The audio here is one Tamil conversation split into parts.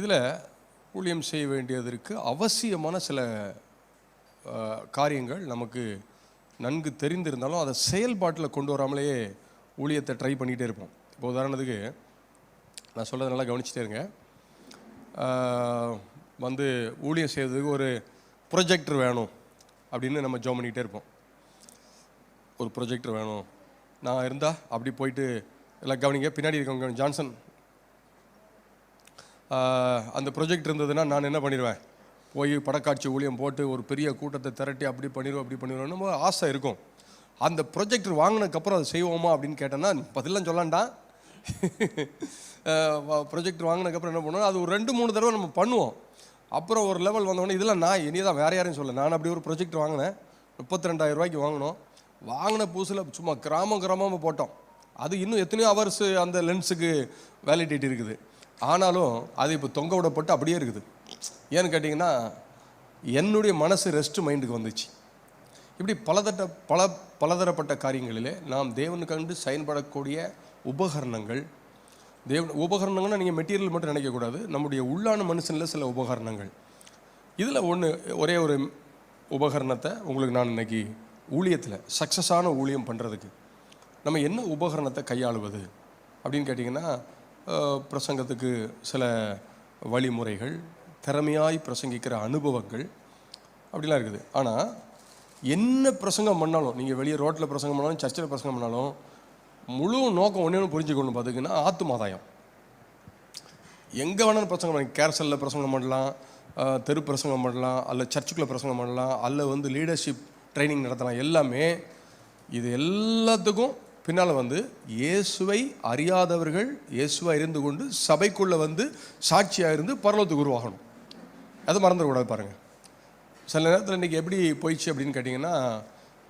இதில் ஊழியம் செய்ய வேண்டியதற்கு அவசியமான சில காரியங்கள் நமக்கு நன்கு தெரிந்திருந்தாலும் அதை செயல்பாட்டில் கொண்டு வராமலேயே ஊழியத்தை ட்ரை பண்ணிகிட்டே இருப்போம். இப்போ உதாரணத்துக்கு நான் சொல்கிறத நல்லா கவனிச்சுட்டே இருங்க. வந்து ஊழியம் செய்கிறதுக்கு ஒரு ப்ரொஜெக்டர் வேணும் அப்படின்னு நம்ம ஜோ பண்ணிக்கிட்டே இருப்போம். ஒரு ப்ரொஜெக்டர் வேணும். நான் இருந்தால் அப்படி போயிட்டு எல்லாம் கவனிங்க பின்னாடி இருக்கவங்க ஜான்சன் அந்த ப்ரொஜெக்ட் இருந்ததுன்னா நான் என்ன பண்ணிடுவேன்? போய் படக்காட்சி ஊழியம் போட்டு ஒரு பெரிய கூட்டத்தை திரட்டி அப்படி பண்ணிடுவோம் அப்படி பண்ணிடுவோம் நம்ம ஆசை இருக்கும். அந்த ப்ரொஜெக்டர் வாங்கினதுக்கப்புறம் அதை செய்வோமா அப்படின்னு கேட்டேன்னா பதிலாம் சொல்லாண்டா ப்ரொஜெக்ட் வாங்கினதுக்கப்புறம் என்ன பண்ணுவோம் அது ஒரு ரெண்டு மூணு தடவை நம்ம பண்ணுவோம். அப்புறம் ஒரு லெவல் வந்தோடனே இதெல்லாம் நான் இனி தான் வேறு யாரையும் சொல்ல நான் அப்படி ஒரு ப்ரொஜெக்ட் வாங்கினேன். முப்பத்தி ரெண்டாயிரம் ரூபாய்க்கு வாங்கினோம். வாங்கின புதுசில் சும்மா கிராமம் கிராமமாக போட்டோம். அது இன்னும் எத்தனையோ ஹவர்ஸ் அந்த லென்ஸுக்கு வேலிடிட்டி இருக்குது. ஆனாலும் அது இப்போ தொங்க விடப்பட்டு அப்படியே இருக்குது. ஏன்னு கேட்டிங்கன்னா என்னுடைய மனசு ரெஸ்ட் மைண்டுக்கு வந்துச்சு. இப்படி பலதட்ட பல பலதரப்பட்ட காரியங்களிலே நாம் தேவனுக்கண்டு செயல்படக்கூடிய உபகரணங்கள் தேவன் உபகரணங்கள்னா நீங்கள் மெட்டீரியல் மட்டும் நினைக்கக்கூடாது நம்முடைய உள்ளான மனுஷனில் சில உபகரணங்கள். இதில் ஒன்று ஒரே ஒரு உபகரணத்தை உங்களுக்கு நான் இன்றைக்கி ஊழியத்தில் சக்ஸஸான ஊழியம் பண்ணுறதுக்கு நம்ம என்ன உபகரணத்தை கையாளுவது? அப்படின்னு கேட்டிங்கன்னா பிரசங்கத்துக்கு சில வழிமுறைகள் திறமையாய் பிரசங்கிக்கிற அனுபவங்கள் அப்படிலாம் இருக்குது. ஆனால் என்ன பிரசங்கம் பண்ணாலும் நீங்கள் வெளியே ரோட்டில் பிரசங்கம் பண்ணாலும் சர்ச்சில் பிரசங்கம் பண்ணாலும் முழு நோக்கம் ஒன்றே ஒன்று புரிஞ்சுக்கணும் பார்த்துக்கிங்கன்னா ஆத்துமாதாயம். எங்கே வேணாலும் பிரசங்கம் பண்ணி கேரசலில் பிரசங்கம் பண்ணலாம் தெரு பிரசங்கம் பண்ணலாம் அல்ல சர்ச்சுக்குள்ளே பிரசங்கம் பண்ணலாம் அல்ல வந்து லீடர்ஷிப் ட்ரைனிங் நடத்தலாம் எல்லாமே இது எல்லாத்துக்கும் பின்னால் வந்து இயேசுவை அறியாதவர்கள் இயேசுவாக இருந்து கொண்டு சபைக்குள்ளே வந்து சாட்சியாக இருந்து பரலத்துக்கு உருவாகணும். அதை மறந்துடக்கூடாது பாருங்கள் சில நேரத்தில் இன்றைக்கி எப்படி போயிடுச்சு அப்படின்னு கேட்டிங்கன்னா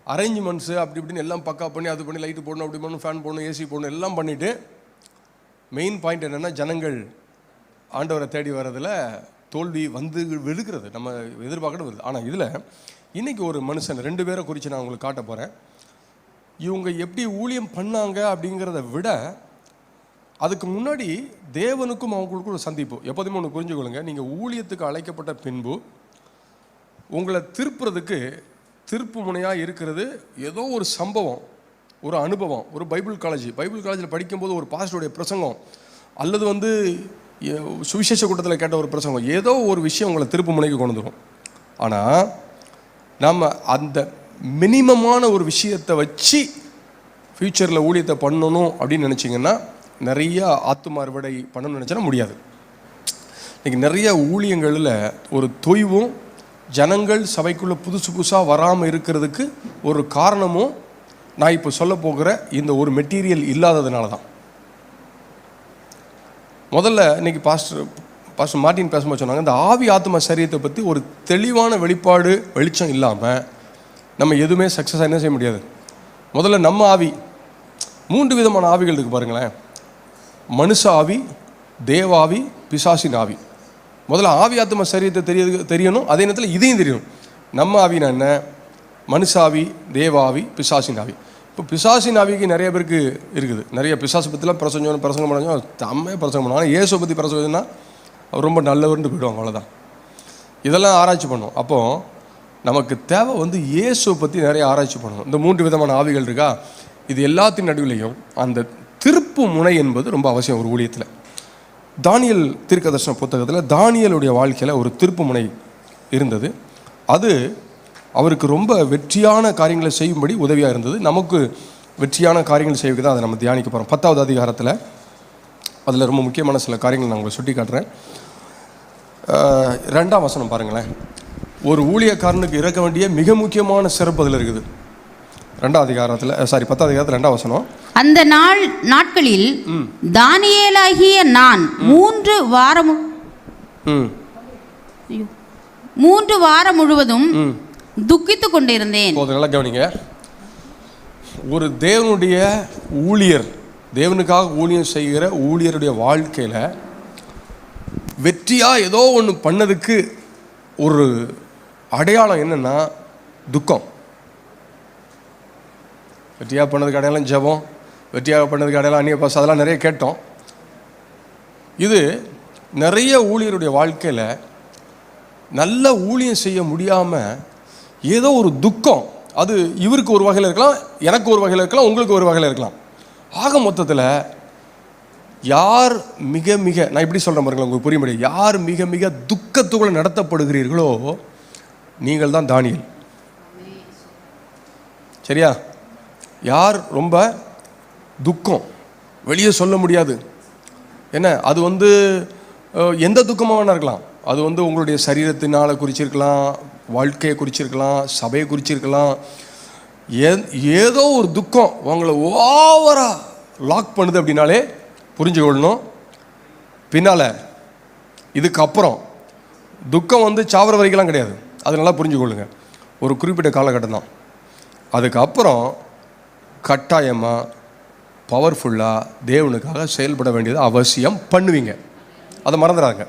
அரேஞ்ச்மெண்ட்ஸு அப்படி இப்படின்னு எல்லாம் பக்கா பண்ணி அது பண்ணி லைட்டு போடணும் அப்படி பண்ணணும் ஃபேன் போடணும் ஏசி போடணும் எல்லாம் பண்ணிவிட்டு மெயின் பாயிண்ட் என்னென்னா ஜனங்கள் ஆண்டவரை தேடி வர்றதில் தோல்வி வந்து விழுகிறது நம்ம எதிர்பார்க்கணும் வருது ஆனால் இதில் இன்றைக்கி ஒரு மனுஷன் ரெண்டு பேரை குறித்து நான் உங்களுக்கு காட்ட போகிறேன் இவங்க எப்படி ஊழியம் பண்ணாங்க அப்படிங்கிறத விட அதுக்கு முன்னாடி தேவனுக்கும் அவங்களுக்கும் ஒரு சந்திப்பு. எப்போதுமே ஒன்று புரிஞ்சுக்கொள்ளுங்க. நீங்கள் ஊழியத்துக்கு அழைக்கப்பட்ட பின்பு உங்களை திருப்புறதுக்கு திருப்பு முனையாக இருக்கிறது ஏதோ ஒரு சம்பவம் ஒரு அனுபவம் ஒரு பைபிள் காலேஜ். பைபிள் காலேஜில் படிக்கும்போது ஒரு பாஸ்டருடைய பிரசங்கம் அல்லது வந்து சுவிசேஷ கூட்டத்தில் கேட்ட ஒரு பிரசங்கம் ஏதோ ஒரு விஷயம் உங்களை திருப்பு முனைக்கு கொண்டு வந்துடும் ஆனால் நம்ம அந்த மினிமமான ஒரு விஷயத்தை வச்சு ஃப்யூச்சரில் ஊழியத்தை பண்ணணும் அப்படின்னு நினச்சிங்கன்னா நிறைய ஆத்தும அறுவடை பண்ணணும்னு நினச்சா முடியாது. இன்றைக்கி நிறைய ஊழியங்களில் ஒரு தொய்வும் ஜனங்கள் சபைக்குள்ளே புதுசு புதுசாக வராமல் இருக்கிறதுக்கு ஒரு காரணமும் நான் இப்போ சொல்ல போகிற இந்த ஒரு மெட்டீரியல் இல்லாததுனால தான். முதல்ல இன்றைக்கி பாஸ்டர் பாஸ்டர் மார்ட்டின் பேசும்போது சொன்னாங்க இந்த ஆவி ஆத்மா சரியத்தை பற்றி ஒரு தெளிவான வெளிப்பாடு வெளிச்சம் இல்லாமல் நம்ம எதுவுமே சக்ஸஸாக என்ன செய்ய முடியாது. முதல்ல நம்ம ஆவி மூன்று விதமான ஆவிகள் இருக்குது பாருங்களேன். மனுஷ ஆவி தேவாவி பிசாசின் ஆவி. முதல்ல ஆவி ஆத்ம சரீரத்தை தெரிய தெரியணும் அதே நேரத்தில் இதையும் தெரியணும். நம்ம ஆவினா என்ன? மனுஷாவி தேவாவி பிசாசின் ஆவி. இப்போ பிசாசின் ஆவிக்கு நிறைய பேருக்கு இருக்குது. நிறைய பிசாசு பற்றிலாம் பிரசங்கம் பிரசங்கம் பண்ணோம் தம்மே பிரசங்கம் பண்ணுவாங்க ஆனால் இயேசு பற்றி பிரசங்கம்னா அவர் ரொம்ப நல்லவர்னு போயிடுவாங்க அவ்வளோதான் இதெல்லாம் ஆராய்ச்சி பண்ணும் அப்போது நமக்கு தேவை வந்து இயேசுவை பற்றி நிறைய ஆராய்ச்சி பண்ணணும். இந்த மூன்று விதமான ஆவிகள் இருக்கா? இது எல்லாத்தின் நடுவிலையும் அந்த திருப்பு முனை என்பது ரொம்ப அவசியம் ஒரு ஊழியத்தில். தானியல் தீர்க்கதர்சன புத்தகத்தில் தானியலுடைய வாழ்க்கையில் ஒரு திருப்பு முனை இருந்தது. அது அவருக்கு ரொம்ப வெற்றியான காரியங்களை செய்யும்படி உதவியாக இருந்தது. நமக்கு வெற்றியான காரியங்கள் செய்வதுக்கு தான் அதை நம்ம தியானிக்க போகிறோம் பத்தாவது அதிகாரத்தில் அதில் ரொம்ப முக்கியமான சில காரியங்கள் நான் உங்களுக்கு சுட்டி காட்டுறேன் ரெண்டாம் வசனம் பாருங்களேன். ஒரு ஊழியக்காரனுக்கு இறக்க வேண்டிய மிக முக்கியமான சிறப்பு அதில் இருக்குது. ரெண்டாம் அதிகாரத்தில் சாரி பத்தாவது அதிகாரத்தில் ரெண்டாம் வசனம். அந்த நாள் நாட்களில் தானியேலாகிய நான் மூன்று வாரம் ம் ஐயோ. மூன்று வாரம் முழுவதும் துக்கித்துக் கொண்டிருந்தேன். நல்லா கவனிங்க. ஒரு தேவனுடைய ஊழியர் தேவனுக்காக ஊழியம் செய்கிற ஊழியருடைய வாழ்க்கையில் வெற்றியாக ஏதோ ஒன்று பண்ணதுக்கு ஒரு அடையாளம் என்னென்னா துக்கம். வெற்றியாக பண்ணதுக்கு அடையாளம் ஜெபம் வெற்றியாக பண்ணதுக்கு அடையாளம் அந்நிய பாசம் அதெல்லாம் நிறைய கேட்டோம். இது நிறைய ஊழியருடைய வாழ்க்கையில் நல்ல ஊழியம் செய்ய முடியாமல் ஏதோ ஒரு துக்கம் அது இவருக்கு ஒரு வகையில் இருக்கலாம் எனக்கு ஒரு வகையில் இருக்கலாம் உங்களுக்கு ஒரு வகையில் இருக்கலாம். ஆக மொத்தத்தில் யார் மிக மிக நான் இப்படி சொல்கிறேன் பாருங்களேன் உங்களுக்கு புரிய முடியும் யார் மிக மிக துக்கத்துக்குள்ளே நடத்தப்படுகிறீர்களோ நீங்கள் தான் தானியல். சரியா? யார் ரொம்ப துக்கம்? வெளியே சொல்ல முடியாது. என்ன? அது வந்து எந்த துக்கமாக வேணா இருக்கலாம். அது வந்து உங்களுடைய சரீரத்தினால் குறிச்சிருக்கலாம் வாழ்க்கையை குறிச்சிருக்கலாம் சபையை குறிச்சிருக்கலாம். ஏ- ஏதோ ஒரு துக்கம் உங்களை ஓவராக லாக் பண்ணுது அப்படின்னாலே புரிஞ்சுக்கொள்ளணும் பின்னால் இதுக்கப்புறம் துக்கம் வந்து சாவர வரைக்கெல்லாம் கிடையாது. அது நல்லா புரிஞ்சுக்கொள்ளுங்க. ஒரு குறிப்பிட்ட காலகட்டம் தான் அதுக்கப்புறம் கட்டாயமாக பவர்ஃபுல்லாக தேவனுக்காக செயல்பட வேண்டியது அவசியம் பண்ணுவீங்க. அதை மறந்துடாங்க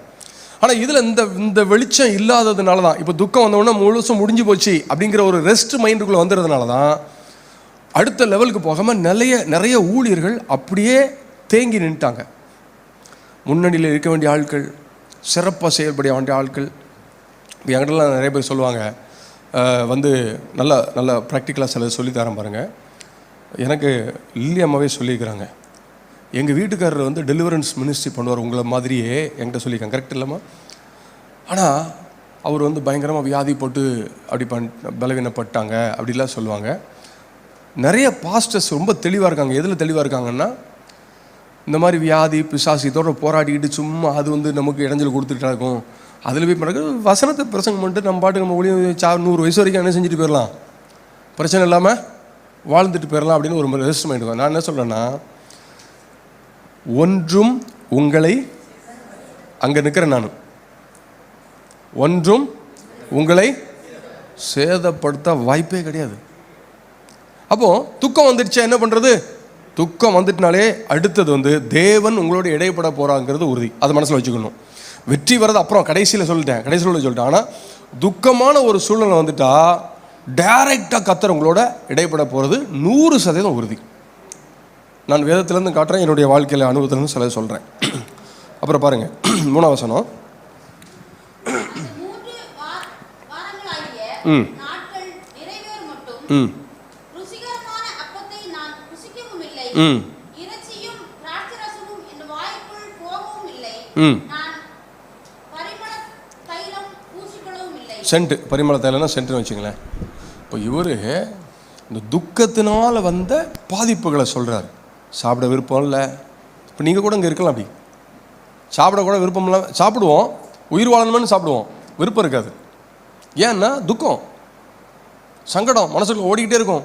ஆனால் இதில் இந்த இந்த வெளிச்சம் இல்லாததுனால தான் இப்போ துக்கம் வந்தவுடனே முழுசும் முடிஞ்சு போச்சு அப்படிங்கிற ஒரு ரெஸ்ட் மைண்டுக்குள்ளே வந்துடுறதுனால தான் அடுத்த லெவலுக்கு போகாமல் நிறைய நிறைய ஊழியர்கள் அப்படியே தேங்கி நின்ட்டாங்க முன்னணியில் இருக்க வேண்டிய ஆட்கள் சிறப்பாக செயல்பட வேண்டிய ஆட்கள் என்கிட்டலாம் நிறைய பேர் சொல்லுவாங்க வந்து நல்லா நல்லா ப்ராக்டிக்கலாக சில சொல்லித்தரேன் பாருங்கள் எனக்கு லில்லி அம்மாவே சொல்லியிருக்கிறாங்க. எங்கள் வீட்டுக்காரர் வந்து டெலிவரன்ஸ் மினிஸ்ட்ரி பண்ணுவார் உங்களை மாதிரியே என்கிட்ட சொல்லியிருக்காங்க. கரெக்ட் இல்லாமல் ஆனால் அவர் வந்து பயங்கரமாக வியாதி போட்டு அப்படி பண் பலவீனப்பட்டாங்க அப்படிலாம் சொல்லுவாங்க. நிறைய பாஸ்டர்ஸ் ரொம்ப தெளிவாக இருக்காங்க. எதில் தெளிவாக இருக்காங்கன்னா இந்த மாதிரி வியாதி பிசாசு இதோட போராடிக்கிட்டு சும்மா அது வந்து நமக்கு இடைஞ்சல் கொடுத்துட்டா இருக்கும். அதில் போய் பிறகு வசனத்தை பிரசங்கம் பண்ணிட்டு நம்ம பாட்டுக்கு நம்ம ஒளியும் சா நூறு வயசு வரைக்கும் என்ன செஞ்சுட்டு போயிடலாம். பிரச்சனை இல்லாமல் வாழ்ந்துட்டு போயிடலாம் அப்படின்னு ஒரு ரெஸ்ட் மைண்ட் நான் என்ன சொல்கிறேன்னா ஒன்றும் உங்களை அங்கே நிற்கிறேன் நான். ஒன்றும் உங்களை சேதப்படுத்த வாய்ப்பே கிடையாது. அப்போது துக்கம் வந்துடுச்சா என்ன பண்ணுறது துக்கம் வந்துட்டுனாலே அடுத்தது வந்து தேவன் உங்களோட இடைப்பட போகிறாங்கிறது உறுதி. அதை மனசில் வச்சுக்கணும். வெற்றி வர்றது அப்புறம் கடைசியில் சொல்லிட்டேன். கடைசியில் சொல்லிட்டேன். ஆனால் துக்கமான ஒரு சூழ்நிலை வந்துட்டா டைரெக்டாக கத்தர் உங்களோட இடைப்பட போகிறது நூறு சதவீதம் உறுதி. நான் வேதத்திலேருந்து காட்டுறேன் என்னுடைய வாழ்க்கையில் அனுபவத்திலேருந்து சில சொல்கிறேன் அப்புறம் பாருங்க. மூணாம் வசனம். ம். ம். ம். ம் நான் பரிமள தைலம் பூசிக்கொள்ளவும் இல்லை சென்ட் பரிமள தைலம்னா சென்ட்னு வச்சுங்களேன். இப்போ இவர் இந்த துக்கத்தினால் வந்த பாதிப்புகளை சொல்கிறார் சாப்பிட விருப்பம் இல்லை. இப்போ நீங்கள் கூட இங்கே இருக்கலாம் அப்படி. சாப்பிட கூட விருப்பம் இல்லை சாப்பிடுவோம். உயிர் வாழணும்னு சாப்பிடுவோம். விருப்பம் இருக்காது. ஏன்னா துக்கம். சங்கடம். மனசுக்குள்ள ஓடிக்கிட்டே இருக்கும்.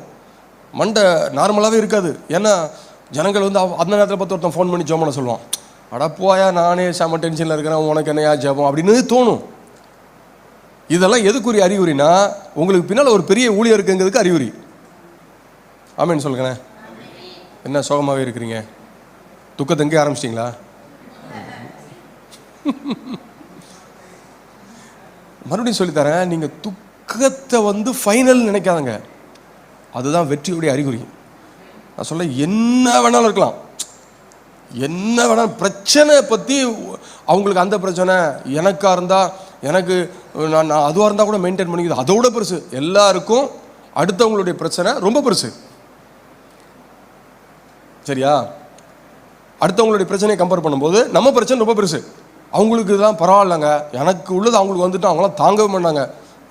மண்டை நார்மலாகவே இருக்காது. ஏன்னா ஜனங்கள் வந்து அந்த நேரத்தில் பார்த்து ஒருத்தன் ஃபோன் பண்ணி ஜெபம் பண்ண சொல்லுவான். அடப்போயா போயா நானே செம டென்ஷனில் இருக்கிறேன். உனக்கு என்னையா ஜபம்? அப்படின்னு தோணும். இதெல்லாம் எதுக்குரிய அறிகுறினா உங்களுக்கு பின்னால் ஒரு பெரிய ஊழியர் இருக்குங்கிறதுக்கு அறிகுறி. ஆமேன்னு சொல்லுங்களேன். என்ன சோகமாகவே இருக்கிறீங்க? துக்கத்தை எங்கே ஆரம்பிச்சிட்டிங்களா? மறுபடியும் சொல்லித்தரேன் நீங்கள் துக்கத்தை வந்து ஃபைனல் நினைக்காதங்க. அதுதான் வெற்றியுடைய அறிகுறி. நான் சொல்ல என்ன வேணாலும் இருக்கலாம். என்ன வேணாலும் பிரச்சனை பற்றி அவங்களுக்கு அந்த பிரச்சனை எனக்காக இருந்தால் எனக்கு நான் நான் அதுவாக இருந்தால் கூட மெயின்டைன் பண்ணிக்கிது. அதோட பெருசு. எல்லாருக்கும் அடுத்தவங்களுடைய பிரச்சனை ரொம்ப பெருசு. சரியா? அடுத்தவங்களுடைய பிரச்சனையை கம்பேர் பண்ணும்போது நம்ம பிரச்சனை ரொம்ப பெருசு. அவங்களுக்கு தான் பரவாயில்லைங்க. எனக்கு உள்ளது அவங்களுக்கு வந்துட்டு அவங்களாம் தாங்கவே மாட்டாங்க.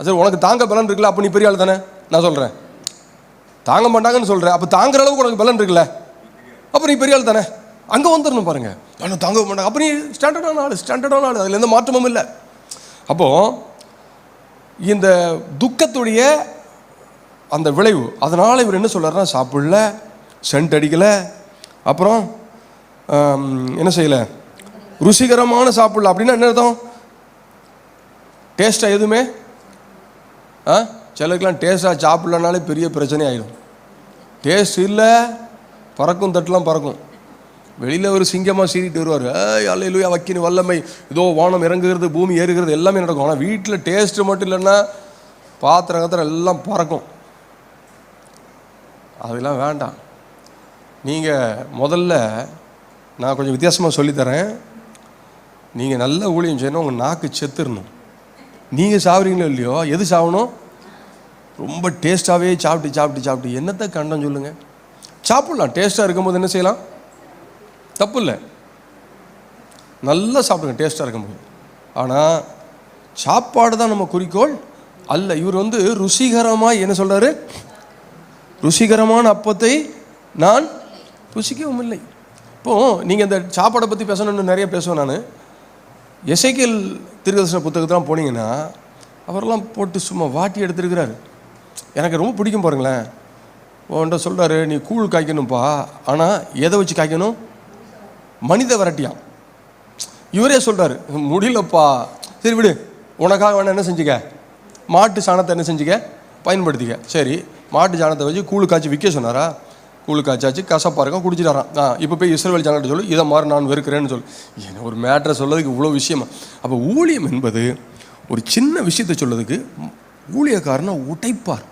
சரி உனக்கு தாங்க பலன் இருக்குல்ல அப்போ நீ பெரிய ஆள் தானே? நான் சொல்கிறேன் தாங்க மாட்டாங்கன்னு சொல்கிறேன் அப்போ தாங்குற அளவுக்கு உனக்கு பலன் இருக்குல்ல? அப்போ நீ பெரிய ஆள் தானே? அங்கே வந்துடணும் பாருங்க. ஆனால் தாங்க மாட்டாங்க அப்போ நீ ஸ்டாண்டர்டான ஆள் ஸ்டாண்டர்டான ஆள். அதில் எந்த மாற்றமும் இல்லை. அப்போது இந்த துக்கத்துடைய அந்த விளைவு அதனால் இவர் என்ன சொல்கிறாருன்னா சாப்பிடல சென்ட் அடிக்கலை அப்புறம் என்ன செய்யலை? ருசிகரமான சாப்பிடல. அப்படின்னா என்ன அர்த்தம்? டேஸ்ட்டாக எதுவுமே? ஆ? சிலருக்குலாம் டேஸ்ட்டாக சாப்பிட்லனாலே பெரிய பிரச்சனை ஆகிடும் டேஸ்ட் இல்லை பறக்கும் தட்டுலாம் பறக்கும். வெளியில் ஒரு சிங்கமாக சீறிட்டு வருவார். ஏய் அல்லையிலுயா வக்கினு வல்லமை. ஏதோ வானம் இறங்குகிறது பூமி ஏறுகிறது எல்லாமே நடக்கும். ஆனால் வீட்டில் டேஸ்ட்டு மட்டும் இல்லைன்னா பாத்திரம் கத்திரம் எல்லாம் பறக்கும். அதெல்லாம் வேண்டாம். நீங்கள் முதல்ல நான் கொஞ்சம் வித்தியாசமாக சொல்லித்தரேன். நீங்கள் நல்ல ஊழியம் செய்யணும் உங்கள் நாக்கு செத்துடணும் நீங்கள் சாப்பிட்றீங்களோ இல்லையோ எது சாகணும் ரொம்ப டேஸ்ட்டாகவே சாப்பிட்டு சாப்பிட்டு சாப்பிட்டு. என்னத்தை கண்டம் சொல்லுங்கள் சாப்பிட்லாம். டேஸ்ட்டாக இருக்கும்போது என்ன செய்யலாம்? தப்பு இல்லை நல்லா சாப்பிடுங்க டேஸ்ட்டாக இருக்கும்போது ஆனால் சாப்பாடு தான் நம்ம குறிக்கோள். அல்ல இவர் வந்து ருசிகரமாக என்ன சொல்கிறாரு ருசிகரமான அப்பத்தை நான் ருசிக்கவும் இல்லை. இப்போது நீங்கள் இந்த சாப்பாடை பற்றி பேசணும்னு நிறைய பேசுவேன் நான். எசைக்கல் திருதர்சன புத்தகத்தெலாம் போனீங்கன்னா அவரெல்லாம் போட்டு சும்மா வாட்டி எடுத்துருக்கிறாரு. எனக்கு ரொம்ப பிடிக்கும் பாருங்களேன். உன்கிட்ட சொல்கிறாரு நீ கூழ் காய்க்கணும்ப்பா. ஆனால் எதை வச்சு காய்க்கணும்? மனித வரட்டியாம் இவரே சொல்கிறாரு முடியலப்பா. சரி விடு. உனக்காக வேணால் என்ன செஞ்சுக்க? மாட்டு சாணத்தை என்ன செஞ்சுக்க? பயன்படுத்திக்க. சரி மாட்டு சாணத்தை வச்சு கூழு காய்ச்சி விற்க சொன்னாரா? கூழு காய்ச்சாச்சு கசப்பாக இருக்கும் குடிச்சிட்டாரான் ஆ இப்போ போய் இஸ்ரேல் ஜனங்கிட்ட சொல்லு இதை மாதிரி நான் வெறுக்கிறேன்னு சொல்லு. என்ன ஒரு மேட்ரை சொல்லதுக்கு இவ்வளோ விஷயமா. அப்போ ஊழியம் என்பது ஒரு சின்ன விஷயத்தை சொல்லதுக்கு ஊழியக்காரனை உடைப்பார்.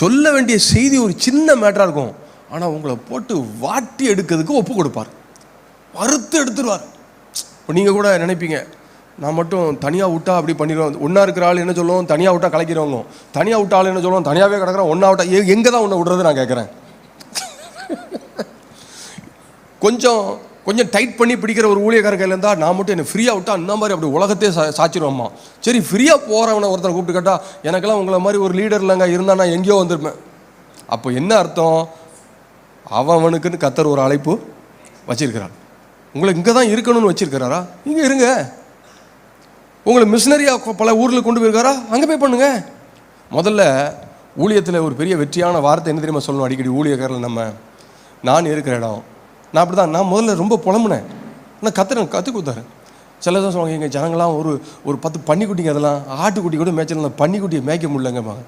சொல்ல வேண்டிய செய்தி ஒரு சின்ன மேட்டராக இருக்கும். ஆனால் உங்களை போட்டு வாட்டி எடுக்கிறதுக்கு ஒப்பு கொடுப்பார். வறுத்து எடுத்துருவார். இப்போ நீங்கள் கூட நினைப்பீங்க நான் மட்டும் தனியாக விட்டா அப்படி பண்ணிடுவோம். ஒன்றா இருக்கிற ஆள் என்ன சொல்லுவோம் தனியாக விட்டா கலைக்கிறவங்க. தனியாக விட்ட ஆள் என்ன சொல்லுவோம் தனியாகவே கிடக்குறோம் ஒன்றா விட்டா எங்கே தான் ஒன்று விடுறது நான் கேட்குறேன் கொஞ்சம் கொஞ்சம் டைட் பண்ணி பிடிக்கிற ஒரு ஊழியக்கார கையில் இருந்தால் நான் மட்டும் என்னை ஃப்ரீயாக விட்டா அந்த மாதிரி அப்படி உலகத்தையே சா சாச்சிருவோம்மா. சரி ஃப்ரீயாக போகிறவனை ஒருத்தனை கூப்பிட்டு கேட்டால் எனக்கெல்லாம் உங்களை மாதிரி ஒரு லீடர் இல்லைங்க இருந்தால் நான் எங்கேயோ வந்திருப்பேன். அப்போ என்ன அர்த்தம்? அவனுக்குன்னு கத்தர் ஒரு அழைப்பு வச்சிருக்கிறான் உங்களை இங்கே தான் இருக்கணும்னு வச்சுருக்கிறாரா? இங்கே இருங்க. உங்களை மிஷினரியாக பல ஊரில் கொண்டு போயிருக்காரா? அங்கே போய் பண்ணுங்க. முதல்ல ஊழியத்தில் ஒரு பெரிய வெற்றியான வார்த்தை என்ன தெரியுமா சொல்லணும்? அடிக்கடி ஊழியக்காரில் நம்ம நான் இருக்கிற இடம். நான் அப்படி தான் நான் முதல்ல ரொம்ப புலம்புனேன். ஆனால் கத்துறேன் கற்றுக் கொடுத்தாரு. சில தான் சொல்லுவாங்க எங்கள் ஜனங்களாம் ஒரு ஒரு பத்து பன்னிக்குட்டிங்க அதெல்லாம் ஆட்டுக்குட்டி கூட மேய்ச்சல் பன்னிக்குட்டியை மேய்க்க முடியலங்கம்பாங்க.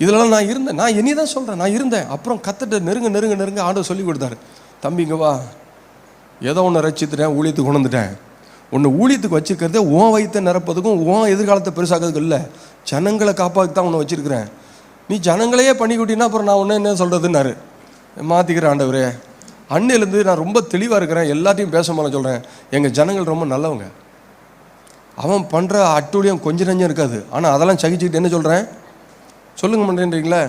இதெல்லாம் நான் இருந்தேன். நான் இனி தான் சொல்கிறேன் நான் இருந்தேன். அப்புறம் கத்துட்டு நெருங்க நெருங்க நெருங்க ஆண்டவர் சொல்லி கொடுத்தாரு. தம்பி இங்கே வா. ஏதோ ஒன்று ரசித்துட்டேன் ஊழியத்துக்கு கொண்டு வந்துட்டேன். உன்னை ஊழியத்துக்கு வச்சுருக்கிறதே உன் வயிற்றை நிரப்பதுக்கும் உன் எதிர்காலத்தை பெருசாக்கிறதுக்கு இல்லை. ஜனங்களை காப்பாற்றி தான் உன்னை வச்சுருக்கிறேன். நீ ஜனங்களையே பண்ணிக்கிட்டீங்கன்னா அப்புறம் நான் ஒன்று என்ன சொல்கிறதுன்னாரு மாற்றிக்கிறேன் ஆண்டவரே. அன்னையிலேருந்து நான் ரொம்ப தெளிவாக இருக்கிறேன். எல்லாத்தையும் பேச போல சொல்கிறேன் எங்கள் ஜனங்கள் ரொம்ப நல்லவங்க. அவன் பண்ணுற அட்டூழியம் கொஞ்சம் நஞ்சம் இருக்காது. ஆனால் அதெல்லாம் சகிச்சுக்கிட்டு என்ன சொல்கிறேன் சொல்லுங்க பண்ணுறீங்களே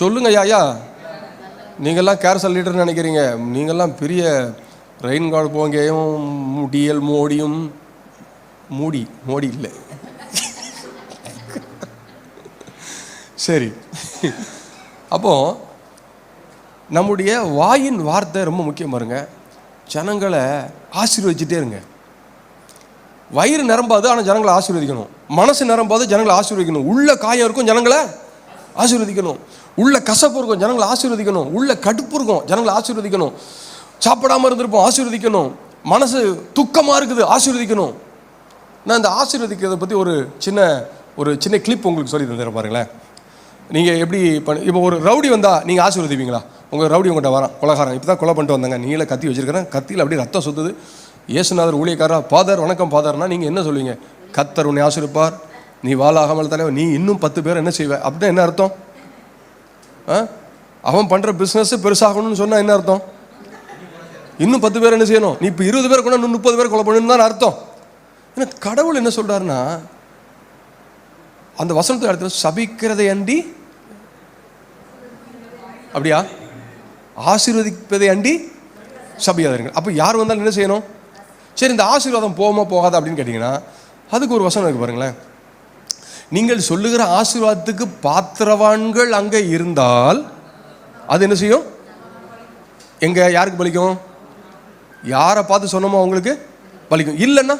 சொல்லுங்க ஐயா நீங்கள்லாம் கேர்சல் லீடர்னு நினைக்கிறீங்க. நீங்கள்லாம் பெரிய ரெயின் கார்டு போங்கையும் டிஎல் மோடியும் மூடி மோடி இல்லை. சரி. அப்போ நம்முடைய வாயின் வார்த்தை ரொம்ப முக்கியம் பாருங்க. ஜனங்களை ஆசீர்வதிச்சுட்டே இருங்க. வயிறு நிரம்பாது ஆனால் ஜனங்களை ஆசீர்வதிக்கணும். மனசு நிரம்பாது ஜனங்களை ஆசீர்வதிக்கணும். உள்ள காயம் இருக்கும் ஜனங்களை ஆசீர்வதிக்கணும். உள்ள கசப்பு இருக்கும் ஜனங்களை ஆசீர்வதிக்கணும். உள்ள கடுப்பு இருக்கும் ஜனங்களை ஆசீர்வதிக்கணும். சாப்பிடாம இருந்திருப்போம் ஆசீர்வதிக்கணும். மனசு துக்கமாக இருக்குது ஆசீர்வதிக்கணும். நான் இந்த ஆசீர்வதிக்கிறத பற்றி ஒரு சின்ன ஒரு சின்ன கிளிப் உங்களுக்கு சொல்லி தந்துடுறேன் பாருங்களேன். நீங்கள் எப்படி பண்ண இப்போ ஒரு ரவுடி வந்தால் நீங்கள் ஆசீர்வதிப்பீங்களா? உங்கள் ரவுடி உங்கள்கிட்ட வரான் கொலகாரன். இப்போ தான் கொலை பண்ணிட்டு வந்தாங்க. நீங்களே கத்தி வச்சிருக்கிறேன். கத்தியில் அப்படியே ரத்தம் சுத்துது. இயேசுநாதர் ஊழியக்காரா பாதர் வணக்கம் பாதர்னா நீங்கள் என்ன சொல்லுவீங்க? கத்தர் உன்னை ஆசிரிப்பார் நீ வாழாகாமல் தலைவர். நீ இன்னும் பத்து பேர் என்ன செய்வ? அப்படின்னா என்ன அர்த்தம்? ஆ? அவன் பண்ணுற பிஸ்னஸ் பெருசாகணும்னு சொன்னால் என்ன அர்த்தம்? இன்னும் பத்து பேர் என்ன செய்யணும்? நீ இப்போ இருபது பேர் கூட இன்னும் முப்பது பேர் கொலை பண்ணணும்னு தான் அர்த்தம். ஏன்னா கடவுள் என்ன சொல்கிறாருன்னா அந்த வசனத்தை இடத்துல சபிக்கிறதை அண்டி அப்படியா? ஆசீர்வதிப்பதை அண்டி சபியாதீர்கள். அப்போ யார் வந்தாலும் என்ன செய்யணும்? சரி இந்த ஆசீர்வாதம் போகுமா போகாதா அப்படின்னு கேட்டிங்கன்னா அதுக்கு ஒரு வசனம் இருக்கு பாருங்களேன். நீங்கள் சொல்லுகிற ஆசீர்வாதத்துக்கு பாத்திரவான்கள் அங்கே இருந்தால் அது என்ன செய்யும்? எங்கே யாருக்கு பலிக்கும்? யாரை பார்த்து சொன்னோமோ அவங்களுக்கு பலிக்கும் இல்லைன்னா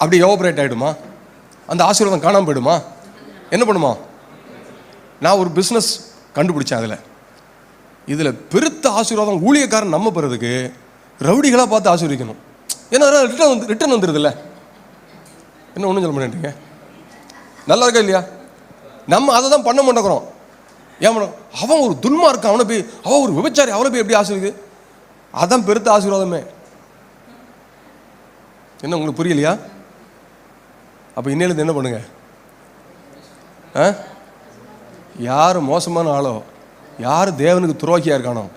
அப்படி எவோபரேட் ஆகிடுமா அந்த ஆசீர்வாதம் காணாமல் போயிடுமா? என்ன பண்ணுமா? நான் ஒரு பிஸ்னஸ் கண்டுபிடிச்சேன் அதில். இதில் பெருத்த ஆசீர்வாதம் ஊழியக்காரன் நம்ம பெறதுக்கு ரவுடிகளாக பார்த்து ஆசீர்வதிக்கணும். ஏன்னா ரிட்டர்ன் வந்து ரிட்டர்ன் வந்துடுதுல்ல என்ன ஒன்றும் சொல்ல மாட்டேங்க நல்லா இருக்கா இல்லையா? நம்ம அதை தான் பண்ண மாட்டேங்கிறோம். ஏன் பண்ண அவன் ஒரு துன்மார்க்கு அவனை போய் அவன் ஒரு விபச்சாரி அவனை போய் எப்படி ஆசீர்வதி அதான் பெருத்த ஆசீர்வாதமே. என்ன உங்களுக்கு புரியலையா? அப்போ இன்னிலேருந்து என்ன பண்ணுங்க? ஆ? யார் மோசமான ஆளோ யார் தேவனுக்கு துரோகியாக இருக்கானோ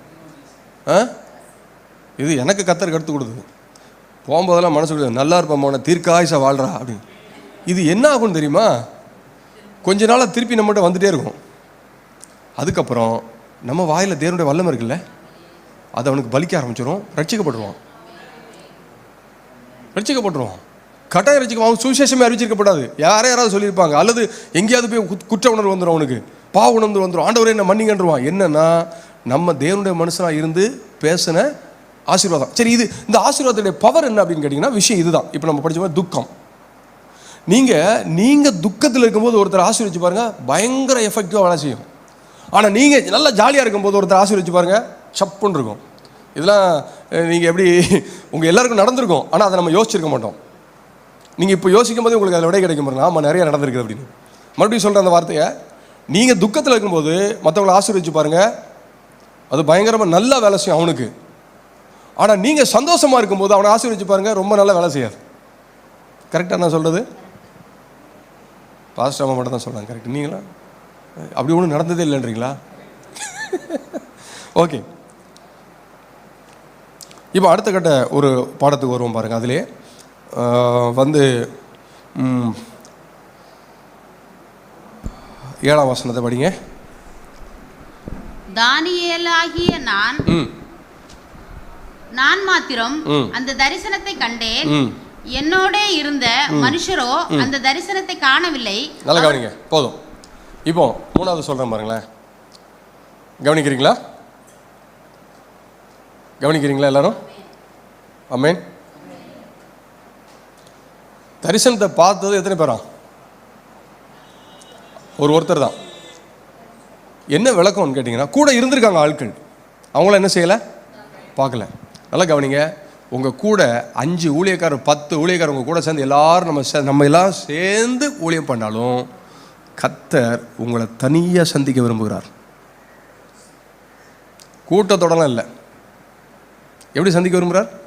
ஆ? இது எனக்கு கத்தர் கற்றுக் கொடுத்தது. போகும்போதெல்லாம் மனசுக்குள்ள நல்லா இருப்பா மோன தீர்க்காயுசா வாழ்றா அப்படின்னு. இது என்ன ஆகும் தெரியுமா? கொஞ்ச நாளாக திருப்பி நம்மகிட்ட வந்துகிட்டே இருக்கும். அதுக்கப்புறம் நம்ம வாயில் தேவனுடைய வல்லம் இருக்குல்ல? அது அவனுக்கு பலிக்க ஆரம்பிச்சிடும் ரட்சிக்கப்பட்டுருவான் ரட்சிக்கப்பட்டுருவான். கட்டாயம் ரட்சிக்க அவன் சுவிசேஷமே அறிவிச்சிருக்கப்படாது. யாரே யாராவது சொல்லியிருப்பாங்க. அல்லது எங்கேயாவது போய் குற்ற உணர்வு வந்துடும் அவனுக்கு. பாவ உணர்ந்து வந்துடும் ஆண்டவரே என்ன மன்னிங்கன்றுவான். என்னன்னா நம்ம தேவனுடைய மனுஷனாக இருந்து பேசின ஆசீர்வாதம். சரி இது இந்த ஆசீர்வாதத்துடைய பவர் என்ன அப்படின்னு கேட்டிங்கன்னா விஷயம் இதுதான். இப்போ நம்ம படிச்ச மாதிரி துக்கம். நீங்கள் நீங்கள் துக்கத்தில் இருக்கும்போது ஒருத்தர் ஆசீர்வச்சு பாருங்கள் பயங்கர எஃபெக்டிவாக வேலை செய்யும். ஆனால் நீங்கள் நல்லா ஜாலியாக இருக்கும்போது ஒருத்தர் ஆசீர்வச்சு பாருங்கள் சப்புன்னு இருக்கும். இதெல்லாம் நீங்கள் எப்படி உங்கள் எல்லாருக்கும் நடந்திருக்கும் ஆனால் அதை நம்ம யோசிச்சிருக்க மாட்டோம். நீங்கள் இப்போ யோசிக்கும் போது உங்களுக்கு அதில் விடை கிடைக்கும் பாருங்க. ஆமாம் நிறைய நடந்திருக்கு அப்படின்னு. மறுபடியும் சொல்கிற அந்த வார்த்தையை. நீங்கள் துக்கத்தில் இருக்கும்போது மற்றவங்களை ஆசீர்வச்சு பாருங்கள் அது பயங்கரமாக நல்ல வேலை செய்யும் அவனுக்கு. ஆனால் நீங்கள் சந்தோஷமாக இருக்கும்போது அவனை ஆசீர்வச்சு பாருங்கள் ரொம்ப நல்லா வேலை செய்யாது. கரெக்டாக நான் சொல்கிறது பாஸ்டர் அம்மா மட்டும் தான் சொல்கிறாங்க கரெக்ட் நீங்களா அப்படி ஒன்றும் நடந்ததே இல்லைன்றீங்களா? ஓகே இப்போ அடுத்த கட்ட ஒரு பாடத்துக்கு வருவோம் பாருங்கள் அதிலே. வந்து ஏழாம் வசனத்தை படிங்க. தானியேலாகிய நான் நான் மாத்திரம். அந்த தரிசனத்தை கண்டேன். என்னோடே இருந்த மனுஷரோ அந்த தரிசனத்தை காணவில்லை. நல்லா கவனிங்க போதும். இப்போ மூணாவது சொல்கிறேன் பாருங்களேன். கவனிக்கிறீங்களா? கவனிக்கிறீங்களா எல்லாரும்? அமேன் தரிசனத்தை பார்த்தது எத்தனை பேரா? ஒரு ஒருத்தர் தான். என்ன விளக்கம்னு கேட்டிங்கன்னா கூட இருந்திருக்காங்க ஆட்கள். அவங்கள என்ன செய்யலை? பார்க்கல. நல்லா கவனிங்க. உங்கள் கூட அஞ்சு ஊழியக்காரர் பத்து ஊழியக்காரர் உங்கள் கூட சேர்ந்து எல்லாரும் நம்ம சே- நம்ம எல்லாம் சேர்ந்து ஊழியம் பண்ணாலும் கத்தர் உங்களை தனியாக சந்திக்க விரும்புகிறார். கூட்டத்தோடலாம் இல்லை. எப்படி சந்திக்க விரும்புகிறார்?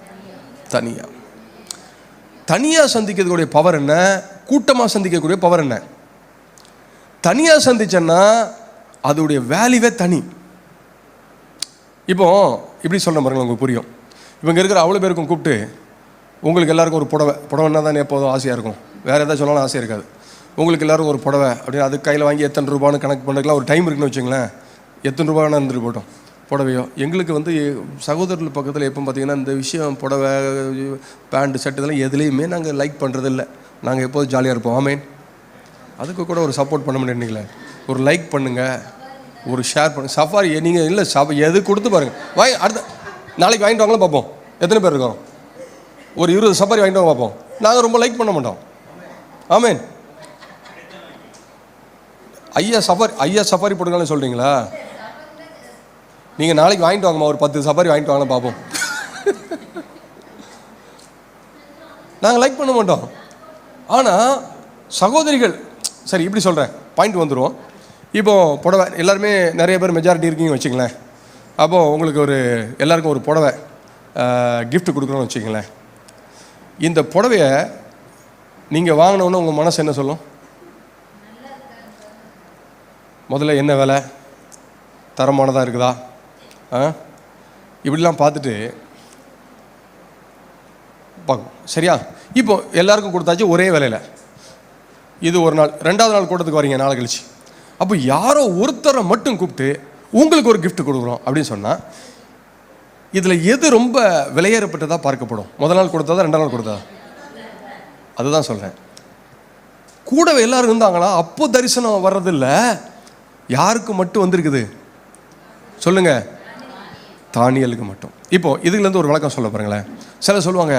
தனியாக தனியாக சந்திக்கிறதுக்கூடிய பவர் என்ன? கூட்டமாக சந்திக்கக்கூடிய பவர் என்ன? தனியாக சந்திச்சேன்னா அதோடைய வேல்யூவே தனி. இப்போ இப்படி சொல்ல பாருங்க உங்களுக்கு புரியும். இப்போ இங்கே இருக்கிற அவ்வளோ பேருக்கும் கூப்பிட்டு உங்களுக்கு எல்லாருக்கும் ஒரு புடவை புடவைன்னா தானே எப்போதும் ஆசையாக இருக்கும்? வேறு எதாவது சொன்னாலும் ஆசையாக இருக்காது. உங்களுக்கு எல்லாருக்கும் ஒரு புடவை அப்படின்னு அது கையில் வாங்கி எத்தனை ரூபான்னு கணக்கு பண்ணுறதுக்குலாம் ஒரு டைம் இருக்குன்னு வச்சுங்களேன். எத்தனை ரூபா இருந்துட்டு போட்டோம். புடவையோ எங்களுக்கு வந்து சகோதரர்கள் பக்கத்தில் எப்போ பார்த்தீங்கன்னா இந்த விஷயம் புடவை பேண்ட் ஷர்ட் இதெல்லாம் எதுலேயுமே நாங்கள் லைக் பண்ணுறதில்ல நாங்கள் எப்போதும் ஜாலியாக இருப்போம். ஆமேன் அதுக்கு கூட ஒரு சப்போர்ட் பண்ண முடியல ஒரு லைக் பண்ணுங்கள் ஒரு ஷேர் பண்ணு. சஃபாரி நீங்கள் இல்லை சப எது கொடுத்து பாருங்கள் வாங்கி அடுத்த நாளைக்கு வாங்கிட்டு வாங்கலாம் பார்ப்போம் எத்தனை பேர் இருக்கோம்? ஒரு இருபது சஃபாரி வாங்கிட்டு வாங்க பார்ப்போம் நாங்கள் ரொம்ப லைக் பண்ண மாட்டோம். ஆமேன் ஐயா சஃபாரி ஐயா சஃபாரி போட்டுக்கலாம்னு சொல்கிறீங்களா நீங்கள் நாளைக்கு வாங்கிட்டு வாங்கம்மா ஒரு பத்து சப்பாரி வாங்கிட்டு வாங்கலாம் பார்ப்போம் நாங்கள் லைக் பண்ண மாட்டோம். ஆனால் சகோதரிகள் சரி இப்படி சொல்கிறேன் பாயிண்ட் வந்துடுவோம் இப்போ புடவை எல்லாருமே நிறைய பேர் மெஜாரிட்டி இருக்கீங்க வச்சுங்களேன் அப்போது உங்களுக்கு ஒரு எல்லாருக்கும் ஒரு புடவை கிஃப்ட் கொடுக்குறோன்னு வச்சுங்களேன் இந்த புடவைய நீங்கள் வாங்கினோன்னு உங்கள் மனசு என்ன சொல்லும்? முதல்ல என்ன விலை? தரமானதாக இருக்குதா? இப்படிலாம் பார்த்துட்டு பார்க்கும் சரியா? இப்போ எல்லாருக்கும் கொடுத்தாச்சு ஒரே வேலையில். இது ஒரு நாள். ரெண்டாவது நாள் கூட்டத்துக்கு வரீங்க நாள் கழிச்சு. அப்போ யாரோ ஒருத்தரை மட்டும் கூப்பிட்டு உங்களுக்கு ஒரு கிஃப்ட் கொடுக்குறோம் அப்படின்னு சொன்னால் இதில் எது ரொம்ப விலையேறப்பட்டதாக பார்க்கப்படும்? முதல் நாள் கொடுத்ததா ரெண்டாம் நாள் கொடுத்ததா? அதுதான் சொல்கிறேன் கூடவே எல்லாரும் இருந்தாங்களா? அப்போ தரிசனம் வர்றதில்ல. யாருக்கு மட்டும் வந்திருக்குது? சொல்லுங்கள் தானியலுக்கு மட்டும். இப்போ இதுலேருந்து ஒரு விளக்கம் சொல்ல பாருங்களேன். சில சொல்லுவாங்க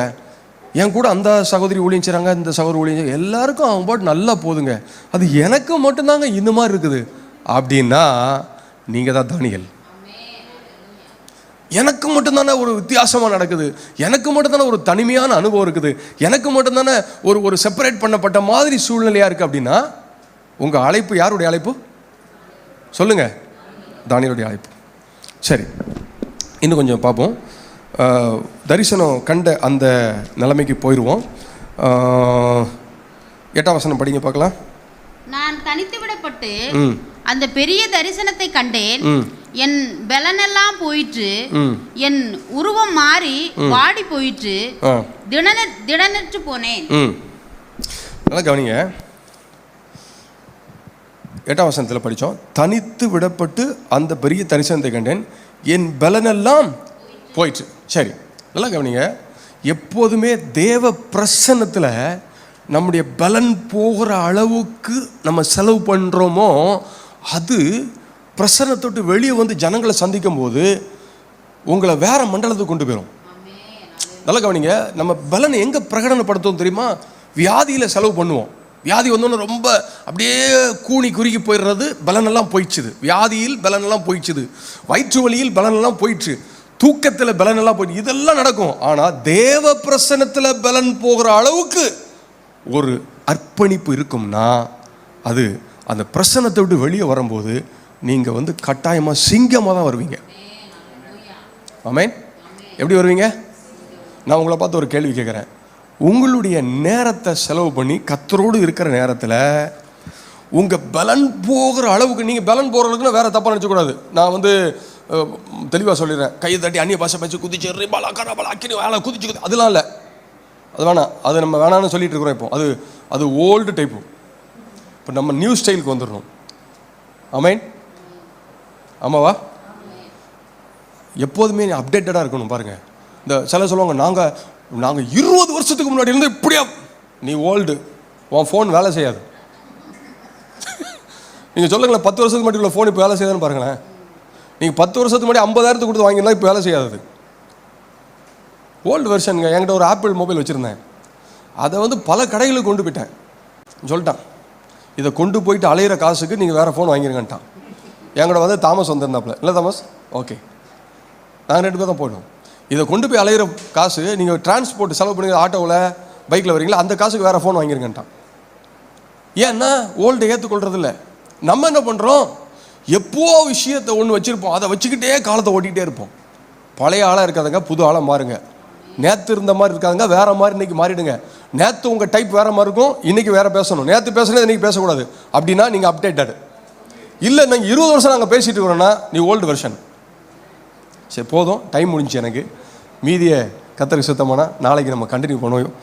என் கூட அந்த சகோதரி ஊழியம் செய்கிறாங்க இந்த சகோதரி ஊழியம் எல்லாருக்கும் அவங்க பாட்டு நல்லா போதுங்க. அது எனக்கு மட்டும்தாங்க இந்த மாதிரி இருக்குது. அப்படின்னா நீங்கள் தான் தானியல். எனக்கு மட்டும்தானே ஒரு வித்தியாசமாக நடக்குது. எனக்கு மட்டும்தானே ஒரு தனிமையான அனுபவம் இருக்குது. எனக்கு மட்டும்தானே ஒரு ஒரு செப்பரேட் பண்ணப்பட்ட மாதிரி சூழ்நிலையாக இருக்குது அப்படின்னா உங்கள் அழைப்பு யாருடைய அழைப்பு? சொல்லுங்கள் தானியலுடைய அழைப்பு. சரி. இன்னும் கொஞ்சம் பார்ப்போம். தரிசனம் கண்ட அந்த நிலைமைக்கு போயிடுவோம் எட்டாம் வசனம் படிங்க பார்க்கலாம். நான் தனித்து விடப்பட்டு அந்த பெரிய தரிசனத்தை கண்டேன். என் பலனெல்லாம் போயிற்று. என் உருவம் மாறி வாடி போயிற்று. திடன திடனற்று போனேன். நல்லா கவனிங்க. எட்டாம் வசனத்தில் படித்தோம். தனித்து விடப்பட்டு அந்த பெரிய தரிசனத்தை கண்டேன். என் பலனெல்லாம் போயிற்று. சரி நல்லா கவனிங்க. எப்போதுமே தேவ பிரசன்னத்தில் நம்முடைய பலன் போகிற அளவுக்கு நம்ம செலவு பண்ணுறோமோ அது பிரசன்னத்தொட்டு வெளியே வந்து ஜனங்களை சந்திக்கும் போது உங்களை வேற மண்டலத்துக்கு கொண்டு போயிடும் நல்லா கவனிங்க. நம்ம பலனை எங்கே பிரகடனப்படுத்துவோம் தெரியுமா? வியாதியில் செலவு பண்ணுவோம். வியாதி வந்தோன்னு ரொம்ப அப்படியே கூனி குறுகி போயிடுறது பலனெல்லாம் போயிடுச்சுது. வியாதியில் பலனெல்லாம் போயிடுச்சுது. வயிற்று வலியில் பலனெல்லாம் போயிடுச்சு. தூக்கத்தில் பலனெல்லாம் போயிடுச்சு. இதெல்லாம் நடக்கும். ஆனால் தேவ பிரசனத்தில் பலன் போகிற அளவுக்கு ஒரு அர்ப்பணிப்பு இருக்கும்னா அது அந்த பிரசனத்தை விட்டு வெளியே வரும்போது நீங்கள் வந்து கட்டாயமாக சிங்கமாக தான் வருவீங்க. ஆமென் எப்படி வருவீங்க? நான் உங்களை பார்த்து ஒரு கேள்வி கேட்குறேன். உங்களுடைய நேரத்தை செலவு பண்ணி கத்தரோடு இருக்கிற நேரத்தில் உங்கள் பலன் போகிற அளவுக்கு நீங்கள் பலன் போகிற அளவுக்கு வேறு தப்பாக நினச்சக்கூடாது. நான் வந்து தெளிவாக சொல்லிடுறேன். கையை தட்டி அந்நிய பாஷை பேச்சு குதிச்சு பலா கரா பலா அக்கினி வேலை குதிச்சு குதி அதெல்லாம் இல்லை. அது வேணாம். அது நம்ம வேணாம்னு சொல்லிட்டு இருக்கிறோம் இப்போ. அது அது ஓல்டு டைப்பு இப்போ நம்ம நியூ ஸ்டைலுக்கு வந்துடணும் ஆமேன் ஆமாவா? எப்போதுமே அப்டேட்டடாக இருக்கணும் பாருங்க. இந்த சில சொல்லுவாங்க நாங்கள் நாங்கள் இருபது வருஷத்துக்கு முன்னாடி இருந்து இப்படியா நீ ஓல்டு உன் ஃபோன் வேலை செய்யாது. நீங்கள் சொல்லுங்களேன் பத்து வருஷத்துக்கு முன்னாடி உள்ள ஃபோன் இப்போ வேலை செய்யாதுன்னு பாருங்களேன். நீங்கள் பத்து வருஷத்துக்கு முன்னாடி ஐம்பதாயிரத்துக்கு கொடுத்து வாங்கினா இப்போ வேலை செய்யாது. ஓல்டு வெர்ஷனுங்க என்கிட்ட ஒரு ஆப்பிள் மொபைல் வச்சுருந்தேன். அதை வந்து பல கடைகளுக்கு கொண்டு போயிட்டேன். சொல்லிட்டான் இதை கொண்டு போயிட்டு அலையிற காசுக்கு நீங்கள் வேறு ஃபோன் வாங்கிருங்கன்ட்டான். என்கிட்ட வந்து தாமஸ் வந்திருந்தாப்புல. இல்லை தாமஸ்? ஓகே நாங்கள் ரெண்டு பேர் தான் போயிடுவோம் இதை கொண்டு போய் அலையிற காசு நீங்கள் டிரான்ஸ்போர்ட் செலவு பண்ணி ஆட்டோவில் பைக்கில் வரீங்களா அந்த காசுக்கு வேறு ஃபோன் வாங்கிருங்கன்ட்டான். ஏன்னா ஓல்டு ஏற்றுக்கொள்றதில்ல நம்ம என்ன பண்ணுறோம் எப்போ விஷயத்தை ஒன்று வச்சுருப்போம். அதை வச்சுக்கிட்டே காலத்தை ஓட்டிகிட்டே இருப்போம். பழைய ஆளாக இருக்காதுங்க புது ஆளாக மாறுங்க. நேற்று இருந்த மாதிரி இருக்காதுங்க வேற மாதிரி இன்னைக்கு மாறிடுங்க. நேற்று உங்கள் டைப் வேற மாதிரி இருக்கும் இன்னைக்கு வேற பேசணும். நேற்று பேசுனது இன்னைக்கு பேசக்கூடாது. அப்படின்னா நீங்கள் அப்டேட்டட் இல்லை நாங்கள் இருபது வருஷம் நாங்கள் பேசிட்டு இருக்கிறோன்னா நீ ஓல்டு வெர்ஷன் சரி போதும். டைம் முடிஞ்சு எனக்கு. மீதியை கத்தருக்கு சுத்தமானால் நாளைக்கு நம்ம கண்டினியூ பண்ணுவோம்.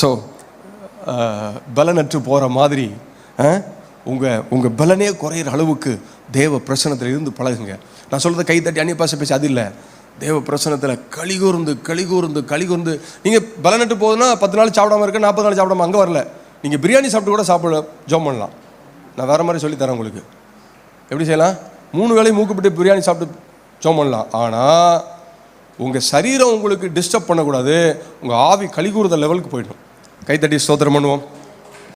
ஸோ பலனற்று போகிற மாதிரி உங்கள் உங்கள் பலனே குறையிற அளவுக்கு தேவ பிரசனத்தில் இருந்து பழகுங்க. நான் சொல்கிறத கை தட்டி அன்னி பாச பேசி அது இல்லை. தேவ பிரசனத்தில் கலிகூர்ந்து கலிகூர்ந்து கலிகூர்ந்து. நீங்கள் பலனட்டு போகுதுன்னா பத்து நாள் சாப்பிடாம இருக்க நாற்பது நாள் சாப்பிடாம அங்கே வரல. நீங்கள் பிரியாணி சாப்பிட்டு கூட சாப்பிட ஜோம் பண்ணலாம். நான் வேறு மாதிரி சொல்லித் தரேன் உங்களுக்கு. எப்படி செய்யலாம்? மூணு வேளையும் மூக்குப்பிட்டு பிரியாணி சாப்பிட்டு ஜோம் பண்ணலாம் ஆனால் உங்கள் சரீரம் உங்களுக்கு டிஸ்டர்ப் பண்ணக்கூடாது. உங்கள் ஆவி கலிகூறுத லெவலுக்கு போயிடும் கைத்தட்டி ஸ்தோத்திரம் பண்ணுவோம்.